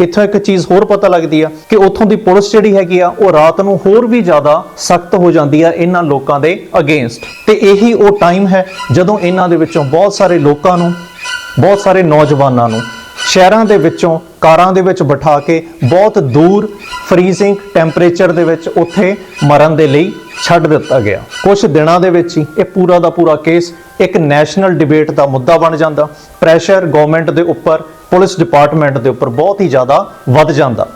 ਇੱਥੋਂ ਇੱਕ ਚੀਜ਼ ਹੋਰ ਪਤਾ ਲੱਗਦੀ ਆ ਕਿ ਉੱਥੋਂ ਦੀ ਪੁਲਿਸ ਜਿਹੜੀ ਹੈਗੀ ਆ, ਉਹ ਰਾਤ ਨੂੰ ਹੋਰ ਵੀ ਜ਼ਿਆਦਾ ਸਖਤ ਹੋ ਜਾਂਦੀ ਆ ਇਹਨਾਂ ਲੋਕਾਂ ਦੇ ਅਗੇਂਸਟ ਤੇ ਇਹੀ ਉਹ ਟਾਈਮ ਹੈ ਜਦੋਂ ਇਹਨਾਂ ਦੇ ਵਿੱਚੋਂ ਬਹੁਤ ਸਾਰੇ ਲੋਕਾਂ ਨੂੰ, ਬਹੁਤ ਸਾਰੇ ਨੌਜਵਾਨਾਂ ਨੂੰ ਸ਼ਹਿਰਾਂ ਦੇ ਵਿੱਚੋਂ, ਕਾਰਾਂ ਦੇ ਵਿੱਚ ਬਿਠਾ ਕੇ ਬਹੁਤ ਦੂਰ ਫਰੀਜ਼ਿੰਗ ਟੈਂਪਰੇਚਰ ਦੇ ਵਿੱਚ ਉੱਥੇ ਮਰਨ ਦੇ ਲਈ ਛੱਡ ਦਿੱਤਾ ਗਿਆ। ਕੁਝ ਦਿਨਾਂ ਦੇ ਵਿੱਚ ਹੀ ਇਹ ਪੂਰਾ ਦਾ ਪੂਰਾ ਕੇਸ ਇੱਕ ਨੈਸ਼ਨਲ ਡਿਬੇਟ ਦਾ ਮੁੱਦਾ ਬਣ ਜਾਂਦਾ। ਪ੍ਰੈਸ਼ਰ ਗਵਰਨਮੈਂਟ ਦੇ ਉੱਪਰ, ਪੁਲਿਸ ਡਿਪਾਰਟਮੈਂਟ ਦੇ ਉੱਪਰ ਬਹੁਤ ਹੀ ਜ਼ਿਆਦਾ ਵੱਧ ਜਾਂਦਾ।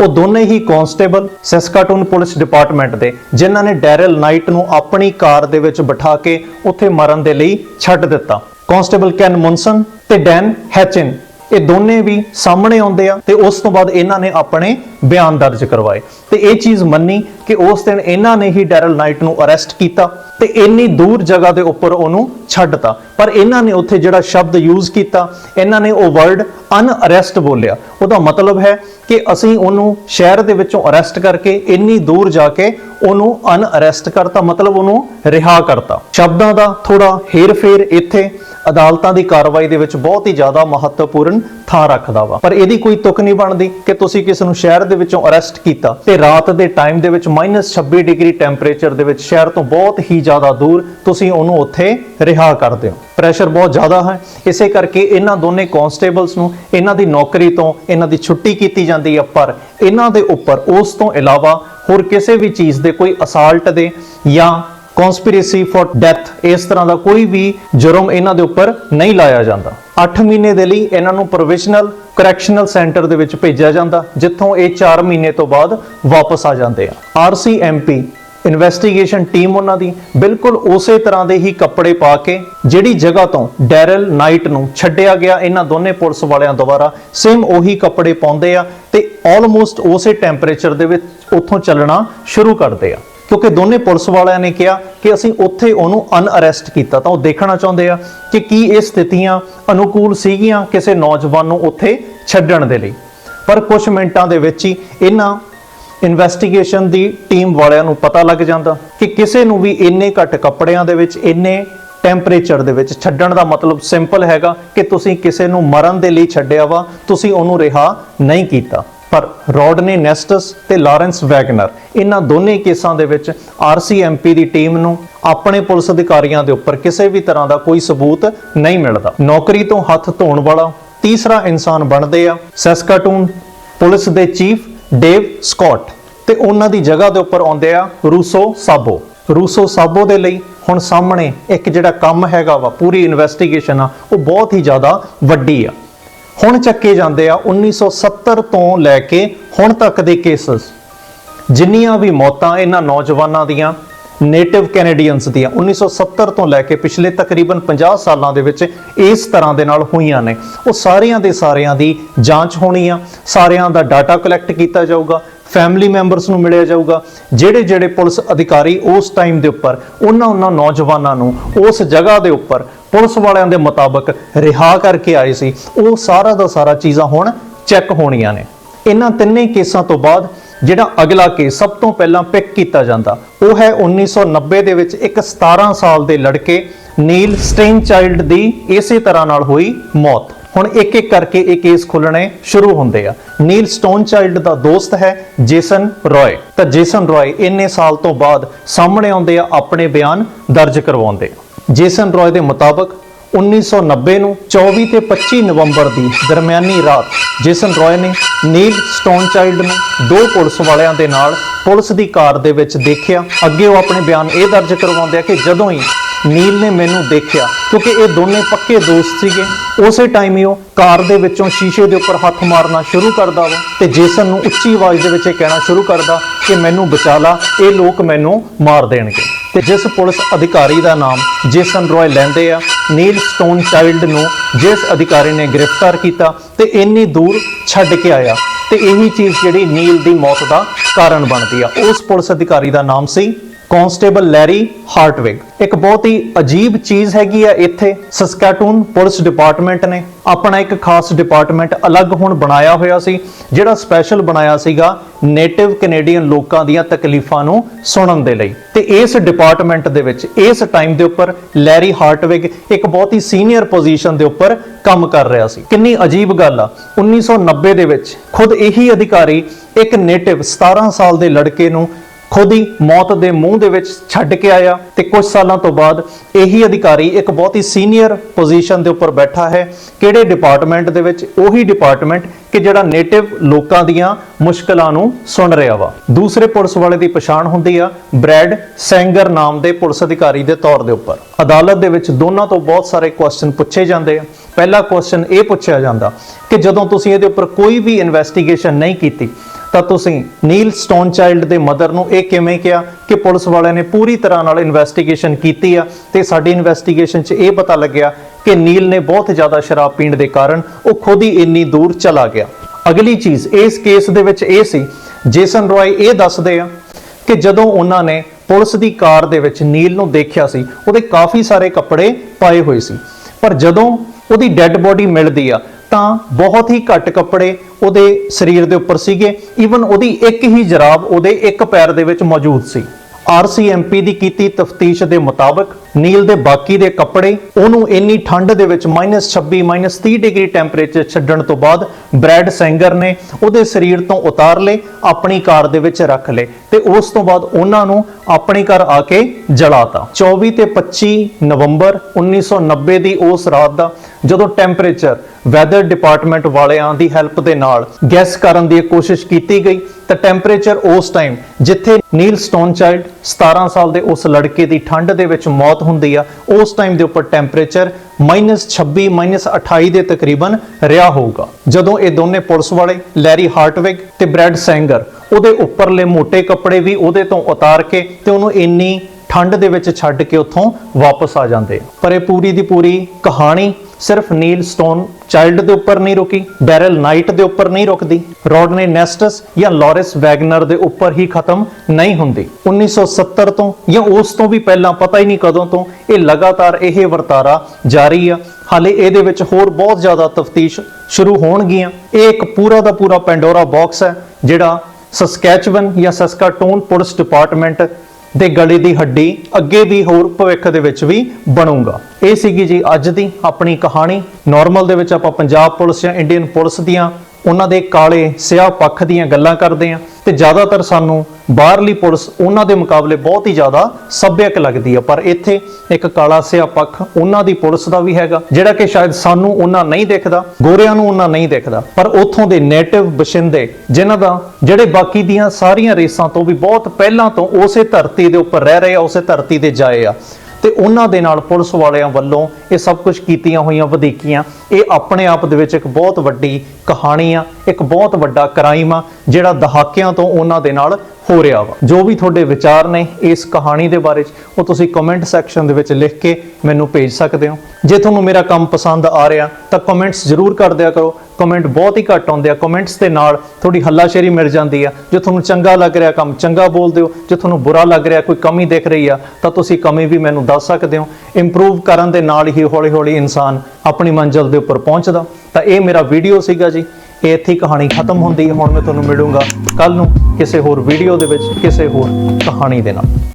ਉਹ ਦੋਨੇ ਹੀ ਕਾਂਸਟੇਬਲ ਸੈਸਕਾਟੂਨ ਪੁਲਿਸ ਡਿਪਾਰਟਮੈਂਟ ਦੇ, ਜਿਨ੍ਹਾਂ ਨੇ ਡੈਰਲ ਨਾਈਟ ਨੂੰ ਆਪਣੀ ਕਾਰ ਦੇ ਵਿੱਚ ਬਿਠਾ ਕੇ ਉੱਥੇ ਮਰਨ ਦੇ ਲਈ ਛੱਡ ਦਿੱਤਾ। ਕਾਂਸਟੇਬਲ ਕੈਨ ਮੁਨਸਨ ਤੇ ਡੈਨ ਹੈਚਿਨ ਇਹ ਦੋਨੇ ਵੀ ਸਾਹਮਣੇ ਆਉਂਦੇ ਆ ਤੇ ਉਸ ਤੋਂ ਬਾਅਦ ਇਹਨਾਂ ਨੇ ਆਪਣੇ ਬਿਆਨ ਦਰਜ ਕਰਵਾਏ। ਤੇ ਇਹ ਚੀਜ਼ ਮੰਨੀ ਕਿ ਉਸ ਦਿਨ ਇਹਨਾਂ ਨੇ ਹੀ ਡੈਰਲ ਨਾਈਟ ਨੂੰ ਅਰੈਸਟ ਕੀਤਾ ਤੇ ਇੰਨੀ ਦੂਰ ਜਗ੍ਹਾ ਦੇ ਉੱਪਰ ਉਹਨੂੰ ਛੱਡਤਾ। ਪਰ ਇਹਨਾਂ ਨੇ ਉੱਥੇ ਜਿਹੜਾ ਸ਼ਬਦ ਯੂਜ਼ ਕੀਤਾ, ਇਹਨਾਂ ਨੇ ਉਹ ਵਰਡ ਅਨਅਰੈਸਟ ਬੋਲਿਆ। ਉਹਦਾ ਮਤਲਬ ਹੈ ਕਿ ਅਸੀਂ ਉਹਨੂੰ ਸ਼ਹਿਰ ਦੇ ਵਿੱਚੋਂ ਅਰੈਸਟ ਕਰਕੇ ਇੰਨੀ ਦੂਰ ਜਾ ਕੇ ਉਹਨੂੰ ਅਨਅਰੈਸਟ ਕਰਤਾ, ਮਤਲਬ ਉਹਨੂੰ ਰਿਹਾ ਕਰਤਾ। ਸ਼ਬਦਾਂ ਦਾ ਥੋੜਾ ਹੇਰ-ਫੇਰ ਇੱਥੇ ਅਦਾਲਤਾਂ ਦੀ ਕਾਰਵਾਈ ਦੇ ਵਿੱਚ ਬਹੁਤ ਹੀ ਜ਼ਿਆਦਾ ਮਹੱਤਵਪੂਰਨ ਥਾਂ ਰੱਖਦਾ ਵਾ। ਪਰ ਇਹਦੀ ਕੋਈ ਤੁਕ ਨਹੀਂ ਬਣਦੀ ਕਿ ਤੁਸੀਂ ਕਿਸ ਨੂੰ ਸ਼ਹਿਰ ਦੇ ਵਿੱਚੋਂ ਅਰੈਸਟ ਕੀਤਾ ਤੇ ਰਾਤ ਦੇ ਟਾਈਮ ਦੇ ਵਿੱਚ -26 ਡਿਗਰੀ ਟੈਂਪਰੇਚਰ ਦੇ ਵਿੱਚ ਸ਼ਹਿਰ ਤੋਂ ਬਹੁਤ ਹੀ ਜ਼ਿਆਦਾ ਦੂਰ ਤੁਸੀਂ ਉਹਨੂੰ ਉੱਥੇ ਰਿਹਾ ਕਰਦੇ ਹੋ। ਪ੍ਰੈਸ਼ਰ ਬਹੁਤ ਜ਼ਿਆਦਾ ਹੈ। ਇਸੇ ਕਰਕੇ ਇਹਨਾਂ ਦੋਨੇ ਕਾਂਸਟੇਬਲਸ ਨੂੰ ਇਹਨਾਂ ਦੀ ਨੌਕਰੀ ਤੋਂ ਇਹਨਾਂ ਦੀ ਛੁੱਟੀ ਕੀਤੀ ਜਾਂਦੀ ਹੈ, ਪਰ ਇਹਨਾਂ ਦੇ ਉੱਪਰ ਉਸ ਤੋਂ ਇਲਾਵਾ ਹੋਰ ਕਿਸੇ ਵੀ ਚੀਜ਼ ਦੇ ਕੋਈ ਅਸਾਲਟ ਦੇ ਜਾਂ ਕਨਸਪੀਰੇਸੀ ਫॉर ਡੈਥ ਇਸ ਤਰ੍ਹਾਂ ਦਾ ਕੋਈ ਵੀ ਜੁਰਮ ਇਹਨਾਂ ਦੇ ਉੱਪਰ ਨਹੀਂ ਲਾਇਆ ਜਾਂਦਾ। 8 ਮਹੀਨੇ ਦੇ ਲਈ ਇਹਨਾਂ ਨੂੰ ਪ੍ਰੋਵਿਜ਼ਨਲ ਕਰੈਕਸ਼ਨਲ ਸੈਂਟਰ ਦੇ ਵਿੱਚ ਭੇਜਿਆ ਜਾਂਦਾ, ਜਿੱਥੋਂ ਇਹ 4 ਮਹੀਨੇ ਤੋਂ ਬਾਅਦ ਵਾਪਸ ਆ ਜਾਂਦੇ ਆ। ਆਰਸੀਐਮਪੀ ਇਨਵੈਸਟੀਗੇਸ਼ਨ ਟੀਮ ਉਹਨਾਂ ਦੀ ਬਿਲਕੁਲ ਉਸੇ ਤਰ੍ਹਾਂ ਦੇ ਹੀ ਕੱਪੜੇ ਪਾ ਕੇ ਜਿਹੜੀ ਜਗ੍ਹਾ ਤੋਂ ਡੈਰਲ ਨਾਈਟ ਨੂੰ ਛੱਡਿਆ ਗਿਆ, ਇਹਨਾਂ ਦੋਨੇ ਪੁਲਿਸ ਵਾਲਿਆਂ ਦੁਆਰਾ ਸੇਮ ਉਹੀ ਕੱਪੜੇ ਪਾਉਂਦੇ ਆ ਤੇ ਆਲਮੋਸਟ ਉਸੇ ਟੈਂਪਰੇਚਰ ਦੇ ਵਿੱਚ ਉੱਥੋਂ ਚੱਲਣਾ ਸ਼ੁਰੂ ਕਰਦੇ ਆ। ਕਿਉਂਕਿ ਦੋਨੇ ਪੁਲਿਸ ਵਾਲਿਆਂ ਨੇ ਕਿਹਾ ਕਿ ਅਸੀਂ ਉੱਥੇ ਉਹਨੂੰ ਅਨਅਰੈਸਟ ਕੀਤਾ। ਤਾਂ ਉਹ ਦੇਖਣਾ ਚਾਹੁੰਦੇ ਆ ਕਿ ਕੀ ਇਹ ਸਥਿਤੀਆਂ ਅਨੁਕੂਲ ਸੀਗੀਆਂ ਕਿਸੇ ਨੌਜਵਾਨ ਨੂੰ ਉੱਥੇ ਛੱਡਣ ਦੇ ਲਈ। ਪਰ ਕੁਝ ਮਿੰਟਾਂ ਦੇ ਵਿੱਚ ਹੀ ਇਹਨਾਂ ਇਨਵੈਸਟੀਗੇਸ਼ਨ ਦੀ ਟੀਮ ਵਾਲਿਆਂ ਨੂੰ ਪਤਾ ਲੱਗ ਜਾਂਦਾ ਕਿ ਕਿਸੇ ਨੂੰ ਵੀ ਇੰਨੇ ਘੱਟ ਕੱਪੜਿਆਂ ਦੇ ਵਿੱਚ, ਇੰਨੇ ਟੈਂਪਰੇਚਰ ਦੇ ਵਿੱਚ ਛੱਡਣ ਦਾ ਮਤਲਬ ਸਿੰਪਲ ਹੈਗਾ ਕਿ ਤੁਸੀਂ ਕਿਸੇ ਨੂੰ ਮਰਨ ਦੇ ਲਈ ਛੱਡਿਆ ਵਾ, ਤੁਸੀਂ ਉਹਨੂੰ ਰਿਹਾ ਨਹੀਂ ਕੀਤਾ। ਪਰ ਰੋਡਨੇ ਨੈਸਟਸ ਤੇ ਲਾਰੈਂਸ ਵੈਗਨਰ ਇਹਨਾਂ ਦੋਨੇ ਕੇਸਾਂ ਦੇ ਵਿੱਚ ਆਰਸੀਐਮਪੀ ਦੀ ਟੀਮ ਨੂੰ ਆਪਣੇ ਪੁਲਿਸ ਅਧਿਕਾਰੀਆਂ ਦੇ ਉੱਪਰ ਕਿਸੇ ਵੀ ਤਰ੍ਹਾਂ ਦਾ ਕੋਈ ਸਬੂਤ ਨਹੀਂ ਮਿਲਦਾ। ਨੌਕਰੀ ਤੋਂ ਹੱਥ ਧੋਣ ਵਾਲਾ ਤੀਸਰਾ ਇਨਸਾਨ ਬਣਦੇ ਆ, ਸੈਸਕਾਟੂਨ, ਪੁਲਿਸ ਦੇ ਚੀਫ ਡੇਵ ਸਕਾਟ ਤੇ ਉਹਨਾਂ ਦੀ ਜਗ੍ਹਾ ਦੇ ਉੱਪਰ ਆਉਂਦੇ ਆ ਰੂਸੋ ਸਾਬੋ। ਰੂਸੋ ਸਾਬੋ ਦੇ ਲਈ ਹੁਣ ਸਾਹਮਣੇ ਇੱਕ ਜਿਹੜਾ ਕੰਮ ਹੈਗਾ ਵਾ, ਪੂਰੀ ਇਨਵੈਸਟੀਗੇਸ਼ਨ ਆ, ਉਹ ਬਹੁਤ ਹੀ ਜ਼ਿਆਦਾ ਵੱਡੀ ਆ। ਹੁਣ ਚੱਕੇ ਜਾਂਦੇ ਆ 1970 ਤੋਂ ਲੈ ਕੇ ਹੁਣ ਤੱਕ ਦੇ ਕੇਸਸ। ਜਿੰਨੀਆਂ ਵੀ ਮੌਤਾਂ ਇਹਨਾਂ ਨੌਜਵਾਨਾਂ ਦੀਆਂ ਨੇਟਿਵ ਕੈਨੇਡੀਅਨਸ ਦੀਆਂ 1970 ਤੋਂ ਲੈ ਕੇ ਪਿਛਲੇ ਤਕਰੀਬਨ 50 ਸਾਲਾਂ ਦੇ ਵਿੱਚ ਇਸ ਤਰ੍ਹਾਂ ਦੇ ਨਾਲ ਹੋਈਆਂ ਨੇ। ਉਹ ਸਾਰਿਆਂ ਦੇ ਸਾਰਿਆਂ ਦੀ ਜਾਂਚ ਹੋਣੀ ਆ, ਸਾਰਿਆਂ ਦਾ ਡਾਟਾ ਕਲੈਕਟ ਕੀਤਾ ਜਾਊਗਾ ਫੈਮਿਲੀ ਮੈਂਬਰਸ ਨੂੰ ਮਿਲਿਆ ਜਾਊਗਾ, ਜਿਹੜੇ ਜਿਹੜੇ ਪੁਲਿਸ ਅਧਿਕਾਰੀ ਉਸ ਟਾਈਮ ਦੇ ਉੱਪਰ ਉਹਨਾਂ ਉਹਨਾਂ ਨੌਜਵਾਨਾਂ ਨੂੰ ਉਸ ਜਗ੍ਹਾ ਦੇ ਉੱਪਰ ਪੁਲਿਸ ਵਾਲਿਆਂ ਦੇ ਮੁਤਾਬਕ ਰਿਹਾ ਕਰਕੇ ਆਏ ਸੀ। ਉਹ ਸਾਰਾ ਦਾ ਸਾਰਾ ਚੀਜ਼ਾਂ ਹੁਣ ਚੈੱਕ ਹੋਣੀਆਂ ਨੇ। ਇਹਨਾਂ ਤਿੰਨੇ ਕੇਸਾਂ ਤੋਂ ਬਾਅਦ ਜਿਹੜਾ ਅਗਲਾ ਕੇਸ ਸਭ ਤੋਂ ਪਹਿਲਾਂ ਪਿਕ ਕੀਤਾ ਜਾਂਦਾ, ਉਹ ਹੈ 1990 ਦੇ ਵਿੱਚ ਇੱਕ 17 ਸਾਲ ਦੇ ਲੜਕੇ ਨੀਲ ਸਟੇਨ ਚਾਈਲਡ ਦੀ ਇਸੇ ਤਰ੍ਹਾਂ ਨਾਲ ਹੋਈ ਮੌਤ। ਹੁਣ ਇੱਕ ਇੱਕ ਕਰਕੇ ਇਹ ਕੇਸ ਖੁੱਲਣੇ ਸ਼ੁਰੂ ਹੁੰਦੇ ਆ। ਨੀਲ ਸਟੋਨ ਚਾਈਲਡ ਦਾ ਦੋਸਤ ਹੈ ਜੇਸਨ ਰॉय ਤਾਂ ਜੇਸਨ ਰॉय ਇੰਨੇ ਸਾਲ ਤੋਂ ਬਾਅਦ ਸਾਹਮਣੇ ਆਉਂਦੇ ਆ ਆਪਣੇ ਬਿਆਨ ਦਰਜ ਕਰਵਾਉਂਦੇ। ਜੇਸਨ ਰॉय ਦੇ ਮੁਤਾਬਕ 1990 ਨੂੰ 24 ਤੇ 25 ਨਵੰਬਰ ਦੀ ਦਰਮਿਆਨੀ ਰਾਤ ਜੇਸਨ ਰॉय ਨੇ ਨੀਲ ਸਟੋਨ ਚਾਈਲਡ ਨੂੰ ਦੋ ਪੁਲਿਸ ਵਾਲਿਆਂ ਦੇ ਨਾਲ ਪੁਲਿਸ ਦੀ ਕਾਰ ਦੇ ਵਿੱਚ ਦੇਖਿਆ। ਅੱਗੇ ਉਹ ਆਪਣੇ ਬਿਆਨ ਇਹ ਦਰਜ ਕਰਵਾਉਂਦੇ ਆ ਕਿ ਜਦੋਂ ਹੀ ਨੀਲ ਨੇ ਮੈਨੂੰ ਦੇਖਿਆ ਕਿਉਂਕਿ ਇਹ ਦੋਨੇ ਪੱਕੇ ਦੋਸਤ ਸੀਗੇ। ਉਸੇ ਟਾਈਮ ਹੀ ਉਹ ਕਾਰ ਦੇ ਵਿੱਚੋਂ ਸ਼ੀਸ਼ੇ ਦੇ ਉੱਪਰ ਹੱਥ ਮਾਰਨਾ ਸ਼ੁਰੂ ਕਰਦਾ ਵਾ ਤੇ ਜੇਸਨ ਨੂੰ ਉੱਚੀ ਆਵਾਜ਼ ਦੇ ਵਿੱਚ ਇਹ ਕਹਿਣਾ ਸ਼ੁਰੂ ਕਰਦਾ ਕਿ ਮੈਨੂੰ ਬਚਾ ਲਾ, ਇਹ ਲੋਕ ਮੈਨੂੰ ਮਾਰ ਦੇਣਗੇ। ਤੇ ਜਿਸ ਪੁਲਿਸ ਅਧਿਕਾਰੀ ਦਾ ਨਾਮ ਜੇਸਨ ਰॉय ਲੈਂਦੇ ਆ, ਨੀਲ ਸਟੋਨ ਚਾਈਲਡ ਨੂੰ ਜਿਸ ਅਧਿਕਾਰੀ ਨੇ ਗ੍ਰਿਫਤਾਰ ਕੀਤਾ ਤੇ ਇੰਨੀ ਦੂਰ ਛੱਡ ਕੇ ਆਇਆ। ਤੇ ਇਹੀ ਚੀਜ਼ ਜਿਹੜੀ ਨੀਲ ਦੀ ਮੌਤ ਦਾ ਕਾਰਨ ਬਣਦੀ ਆ। ਉਸ ਪੁਲਿਸ ਅਧਿਕਾਰੀ ਦਾ ਨਾਮ ਸੀ ਕਾਂਸਟੇਬਲ ਲੈਰੀ ਹਾਰਟਵਿਗ। ਇੱਕ ਬਹੁਤ ਹੀ ਅਜੀਬ ਚੀਜ਼ ਹੈਗੀ ਆ ਇੱਥੇ। ਸਸਕੈਟੂਨ ਪੁਲਿਸ ਡਿਪਾਰਟਮੈਂਟ ਨੇ ਆਪਣਾ ਇੱਕ ਖਾਸ ਡਿਪਾਰਟਮੈਂਟ ਅਲੱਗ ਹੁਣ ਬਣਾਇਆ ਹੋਇਆ ਸੀ, ਜਿਹੜਾ ਸਪੈਸ਼ਲ ਬਣਾਇਆ ਸੀਗਾ ਨੇਟਿਵ ਕੈਨੇਡੀਅਨ ਲੋਕਾਂ ਦੀਆਂ ਤਕਲੀਫਾਂ ਨੂੰ ਸੁਣਨ ਦੇ ਲਈ। ਤੇ ਇਸ ਡਿਪਾਰਟਮੈਂਟ ਦੇ ਵਿੱਚ, ਇਸ ਟਾਈਮ ਦੇ ਉੱਪਰ ਲੈਰੀ ਹਾਰਟਵਿਗ ਇੱਕ ਬਹੁਤ ਹੀ ਸੀਨੀਅਰ ਪੋਜੀਸ਼ਨ ਦੇ ਉੱਪਰ ਕੰਮ ਕਰ ਰਿਹਾ ਸੀ। ਕਿੰਨੀ ਅਜੀਬ ਗੱਲ ਆ। 1990 ਦੇ ਵਿੱਚ ਖੁਦ ਇਹੀ ਅਧਿਕਾਰੀ ਇੱਕ ਨੇਟਿਵ 17 ਸਾਲ ਦੇ ਲੜਕੇ ਨੂੰ ਖੁਦ ਹੀ ਮੌਤ ਦੇ ਮੂੰਹ ਦੇ ਵਿੱਚ ਛੱਡ ਕੇ ਆਇਆ ਤੇ ਕੁਝ ਸਾਲਾਂ ਤੋਂ ਬਾਅਦ ਇਹੀ ਅਧਿਕਾਰੀ ਇੱਕ ਬਹੁਤ ਹੀ ਸੀਨੀਅਰ ਪੋਜੀਸ਼ਨ ਦੇ ਉੱਪਰ ਬੈਠਾ ਹੈ। ਕਿਹੜੇ ਡਿਪਾਰਟਮੈਂਟ ਦੇ ਵਿੱਚ? ਉਹੀ ਡਿਪਾਰਟਮੈਂਟ ਕਿ ਜਿਹੜਾ ਨੇਟਿਵ ਲੋਕਾਂ ਦੀਆਂ ਮੁਸ਼ਕਲਾਂ ਨੂੰ ਸੁਣ ਰਿਹਾ ਵਾ। ਦੂਸਰੇ ਪੁਲਿਸ ਵਾਲੇ ਦੀ ਪਛਾਣ ਹੁੰਦੀ ਆ ਬ੍ਰੈਡ ਸੈਂਗਰ ਨਾਮ ਦੇ ਪੁਲਿਸ ਅਧਿਕਾਰੀ ਦੇ ਤੌਰ ਦੇ ਉੱਪਰ। ਅਦਾਲਤ ਦੇ ਵਿੱਚ ਦੋਨਾਂ ਤੋਂ ਬਹੁਤ ਸਾਰੇ ਕੁਐਸਚਨ ਪੁੱਛੇ ਜਾਂਦੇ ਆ। ਪਹਿਲਾ ਕੁਐਸਚਨ ਇਹ ਪੁੱਛਿਆ ਜਾਂਦਾ ਕਿ ਜਦੋਂ ਤੁਸੀਂ ਇਹਦੇ ਉੱਪਰ ਕੋਈ ਵੀ ਇਨਵੈਸਟੀਗੇਸ਼ਨ ਨਹੀਂ ਕੀਤੀ ਤਾਂ ਤੁਸੀਂ ਨੀਲ ਸਟੋਨ ਚਾਈਲਡ ਦੇ ਮਦਰ ਨੂੰ ਇਹ ਕਿਵੇਂ ਕਿਹਾ ਕਿ ਪੁਲਿਸ ਵਾਲਿਆਂ ਨੇ ਪੂਰੀ ਤਰ੍ਹਾਂ ਨਾਲ ਇਨਵੈਸਟੀਗੇਸ਼ਨ ਕੀਤੀ ਆ ਤੇ ਸਾਡੀ ਇਨਵੈਸਟੀਗੇਸ਼ਨ 'ਚ ਇਹ ਪਤਾ ਲੱਗਿਆ ਕਿ ਨੀਲ ਨੇ ਬਹੁਤ ਜ਼ਿਆਦਾ ਸ਼ਰਾਬ ਪੀਣ ਦੇ ਕਾਰਨ ਉਹ ਖੁਦ ਹੀ ਇੰਨੀ ਦੂਰ ਚਲਾ ਗਿਆ। ਅਗਲੀ ਚੀਜ਼ ਇਸ ਕੇਸ ਦੇ ਵਿੱਚ ਇਹ ਸੀ, ਜੇਸਨ ਰॉय ਇਹ ਦੱਸਦੇ ਆ ਕਿ ਜਦੋਂ ਉਹਨਾਂ ਨੇ ਪੁਲਿਸ ਦੀ ਕਾਰ ਦੇ ਵਿੱਚ ਨੀਲ ਨੂੰ ਦੇਖਿਆ ਸੀ, ਉਹਦੇ ਕਾਫੀ ਸਾਰੇ ਕੱਪੜੇ ਪਾਏ ਹੋਏ ਸੀ। ਪਰ ਜਦੋਂ ਉਹਦੀ ਡੈੱਡ ਬੋਡੀ ਮਿਲਦੀ ਆ ਤਾਂ ਬਹੁਤ ਹੀ ਘੱਟ ਕੱਪੜੇ ਉਹਦੇ ਸਰੀਰ ਦੇ ਉੱਪਰ ਸੀਗੇ। ਈਵਨ ਉਹਦੀ ਇੱਕ ਹੀ ਜਰਾਬ ਉਹਦੇ ਇੱਕ ਪੈਰ ਦੇ ਵਿੱਚ ਮੌਜੂਦ ਸੀ। ਆਰਸੀਐਮਪੀ ਦੀ ਕੀਤੀ ਤਫਤੀਸ਼ ਦੇ ਮੁਤਾਬਕ ਨੀਲ ਦੇ ਬਾਕੀ ਦੇ ਕੱਪੜੇ, ਉਹਨੂੰ ਇੰਨੀ ਠੰਡ ਦੇ ਵਿੱਚ -26 -30 ਡਿਗਰੀ ਟੈਂਪਰੇਚਰ ਛੱਡਣ ਤੋਂ ਬਾਅਦ ਬ੍ਰੈਡ ਸੈਂਗਰ ਨੇ ਉਹਦੇ ਸਰੀਰ ਤੋਂ ਉਤਾਰ ਲਏ, ਆਪਣੀ ਕਾਰ ਦੇ ਵਿੱਚ ਰੱਖ ਲਏ ਤੇ ਉਸ ਤੋਂ ਬਾਅਦ ਉਹਨਾਂ ਨੂੰ ਆਪਣੇ ਘਰ ਆ ਕੇ ਜਲਾਤਾ। 24 ਤੇ 25 ਨਵੰਬਰ 1990 ਦੀ ਉਸ ਰਾਤ ਦਾ ਜਦੋਂ ਟੈਂਪਰੇਚਰ ਵੈਦਰ ਡਿਪਾਰਟਮੈਂਟ ਵਾਲਿਆਂ ਦੀ ਹੈਲਪ ਦੇ ਨਾਲ ਗੈਸ ਕਰਨ ਦੀ ਕੋਸ਼ਿਸ਼ ਕੀਤੀ ਗਈ, ਤਾਂ ਟੈਂਪਰੇਚਰ ਉਸ ਟਾਈਮ ਜਿੱਥੇ ਨੀਲ ਸਟੋਨ ਚਾਈਲਡ 17 ਸਾਲ ਦੇ ਉਸ ਲੜਕੇ ਦੀ ਠੰਡ ਦੇ ਵਿੱਚ ਮੌਤ ਹੁੰਦੀ ਆ। ਉਸ ਟਾਈਮ ਦੇ ਉੱਪਰ ਟੈਂਪਰੇਚਰ -26 -28 ਦੇ ਤਕਰੀਬਨ ਰਿਹਾ ਹੋਊਗਾ। ਜਦੋਂ ਇਹ ਦੋਨੇ ਪੁਲਿਸ ਵਾਲੇ, ਲੈਰੀ ਹਾਰਟਵਿਗ ਤੇ ਬ੍ਰੈਡ ਸੈਂਗਰ, ਉਹਦੇ ਉੱਪਰਲੇ ਮੋٹے ਕੱਪੜੇ ਵੀ ਉਹਦੇ ਤੋਂ ਉਤਾਰ ਕੇ ਤੇ ਉਹਨੂੰ ਇੰਨੀ ਠੰਡ ਦੇ ਵਿੱਚ ਛੱਡ ਕੇ ਉੱਥੋਂ ਵਾਪਸ ਆ ਜਾਂਦੇ। ਪਰ ਇਹ ਪੂਰੀ ਦੀ ਪੂਰੀ ਕਹਾਣੀ ਸਿਰਫ ਨੀਲ ਸਟੋਨ ਚਾਈਲਡ ਦੇ ਉੱਪਰ ਨਹੀਂ ਰੁਕੀ, ਬੈਰਲ ਨਾਈਟ ਦੇ ਉੱਪਰ ਨਹੀਂ ਰੁਕਦੀ, ਰੋਡਨੇ ਨੈਸਟਸ ਜਾਂ ਲਾਰੈਂਸ ਵੈਗਨਰ ਦੇ ਉੱਪਰ ਹੀ ਖਤਮ ਨਹੀਂ ਹੁੰਦੀ। 1970 ਤੋਂ ਜਾਂ ਉਸ ਤੋਂ ਵੀ ਪਹਿਲਾਂ ਪਤਾ ਹੀ ਨਹੀਂ ਕਦੋਂ ਤੋਂ ਇਹ ਲਗਾਤਾਰ ਇਹ ਵਰਤਾਰਾ ਜਾਰੀ ਆ। ਹਾਲੇ ਇਹਦੇ ਵਿੱਚ ਹੋਰ ਬਹੁਤ ਜ਼ਿਆਦਾ ਤਫਤੀਸ਼ ਸ਼ੁਰੂ ਹੋਣਗੀਆਂ। ਇਹ ਇੱਕ ਪੂਰਾ ਦਾ ਪੂਰਾ ਪੈਂਡੋਰਾ ਬਾਕਸ ਹੈ, ਜਿਹੜਾ ਸਸਕੈਚਵਨ ਜਾਂ ਸਸਕਾਟੂਨ ਪੁਲਿਸ ਡਿਪਾਰਟਮੈਂਟ ਦੇ ਗਲੇ ਦੀ ਹੱਡੀ ਅੱਗੇ ਵੀ ਹੋਰ ਭਵਿੱਖ ਦੇ ਵਿੱਚ ਵੀ ਬਣੂਗਾ। ਇਹ ਸੀਗੀ ਜੀ ਅੱਜ ਦੀ ਆਪਣੀ ਕਹਾਣੀ। ਨਾਰਮਲ ਦੇ ਵਿੱਚ ਆਪਾਂ ਪੰਜਾਬ ਪੁਲਿਸ ਜਾਂ ਇੰਡੀਅਨ ਪੁਲਿਸ ਦੀਆਂ ਉਹਨਾਂ ਦੇ ਕਾਲੇ ਸਿਆਹ ਪੱਖ ਦੀਆਂ ਗੱਲਾਂ ਕਰਦੇ ਆ ਤੇ ਜ਼ਿਆਦਾਤਰ ਸਾਨੂੰ ਬਾਹਰਲੀ ਪੁਲਿਸ ਉਹਨਾਂ ਦੇ ਮੁਕਾਬਲੇ ਬਹੁਤ ਹੀ ਜ਼ਿਆਦਾ ਸੱਭਿਅਕ ਲੱਗਦੀ ਆ। ਪਰ ਇੱਥੇ ਇੱਕ ਕਾਲਾ ਸਿਆਹ ਪੱਖ ਉਹਨਾਂ ਦੀ ਪੁਲਿਸ ਦਾ ਵੀ ਹੈਗਾ, ਜਿਹੜਾ ਕਿ ਸ਼ਾਇਦ ਸਾਨੂੰ ਉਹਨਾਂ ਨਹੀਂ ਦਿਖਦਾ, ਗੋਰਿਆਂ ਨੂੰ ਉਹਨਾਂ ਨਹੀਂ ਦਿਖਦਾ। ਪਰ ਉੱਥੋਂ ਦੇ ਨੇਟਿਵ ਬਸ਼ਿੰਦੇ, ਜਿਨ੍ਹਾਂ ਦਾ ਜਿਹੜੇ ਬਾਕੀ ਦੀਆਂ ਸਾਰੀਆਂ ਰੇਸਾਂ ਤੋਂ ਵੀ ਬਹੁਤ ਪਹਿਲਾਂ ਤੋਂ ਉਸੇ ਧਰਤੀ ਦੇ ਉੱਪਰ ਰਹਿ ਰਹੇ ਆ, ਉਸੇ ਧਰਤੀ ਦੇ ਜਾਏ ਆ ਤੇ ਉਹਨਾਂ ਦੇ ਨਾਲ ਪੁਲਿਸ ਵਾਲਿਆਂ ਵੱਲੋਂ ਇਹ ਸਭ ਕੁਝ ਕੀਤੀਆਂ ਹੋਈਆਂ ਵਧੀਕੀਆਂ। ਇਹ ਆਪਣੇ ਆਪ ਦੇ ਵਿੱਚ ਇੱਕ ਬਹੁਤ ਵੱਡੀ ਕਹਾਣੀ ਆ, ਇੱਕ ਬਹੁਤ ਵੱਡਾ ਕ੍ਰਾਈਮ ਆ, ਜਿਹੜਾ ਦਹਾਕਿਆਂ ਤੋਂ ਉਹਨਾਂ ਦੇ ਨਾਲ ਹੋ ਰਿਹਾ ਵਾ। ਜੋ ਵੀ ਤੁਹਾਡੇ ਵਿਚਾਰ ਨੇ ਇਸ ਕਹਾਣੀ ਦੇ ਬਾਰੇ 'ਚ, ਉਹ ਤੁਸੀਂ ਕਮੈਂਟ ਸੈਕਸ਼ਨ ਦੇ ਵਿੱਚ ਲਿਖ ਕੇ ਮੈਨੂੰ ਭੇਜ ਸਕਦੇ ਹੋ। ਜੇ ਤੁਹਾਨੂੰ ਮੇਰਾ ਕੰਮ ਪਸੰਦ ਆ ਰਿਹਾ, ਤਾਂ ਕਮੈਂਟਸ ਜ਼ਰੂਰ ਕਰ ਦਿਆ ਕਰੋ। ਕਮੈਂਟ ਬਹੁਤ ਹੀ ਘੱਟ ਆਉਂਦੇ ਆ। ਕਮੈਂਟਸ ਦੇ ਨਾਲ ਤੁਹਾਡੀ ਹੱਲਾਸ਼ੇਰੀ ਮਿਲ ਜਾਂਦੀ ਆ। ਜੇ ਤੁਹਾਨੂੰ ਚੰਗਾ ਲੱਗ ਰਿਹਾ ਕੰਮ, ਚੰਗਾ ਬੋਲਦੇ ਹੋ। ਜੇ ਤੁਹਾਨੂੰ ਬੁਰਾ ਲੱਗ ਰਿਹਾ, ਕੋਈ ਕਮੀ ਦਿਖ ਰਹੀ ਆ, ਤਾਂ ਤੁਸੀਂ ਕਮੀ ਵੀ ਮੈਨੂੰ ਦੱਸ ਸਕਦੇ ਹੋ। ਇੰਪਰੂਵ ਕਰਨ ਦੇ ਨਾਲ ਹੀ ਹੌਲੀ ਹੌਲੀ ਇਨਸਾਨ ਆਪਣੀ ਮੰਜ਼ਿਲ ਦੇ ਉੱਪਰ ਪਹੁੰਚਦਾ। ਤਾਂ ਇਹ ਮੇਰਾ ਵੀਡੀਓ ਸੀਗਾ ਜੀ। ਇੱਥੇ ਕਹਾਣੀ ਖਤਮ ਹੁੰਦੀ ਹੈ। ਹੁਣ ਮੈਂ ਤੁਹਾਨੂੰ ਮਿਲੂੰਗਾ ਕੱਲ ਨੂੰ ਕਿਸੇ ਹੋਰ ਵੀਡੀਓ ਦੇ ਵਿੱਚ, ਕਿਸੇ ਹੋਰ ਕਹਾਣੀ ਦੇ ਨਾਲ।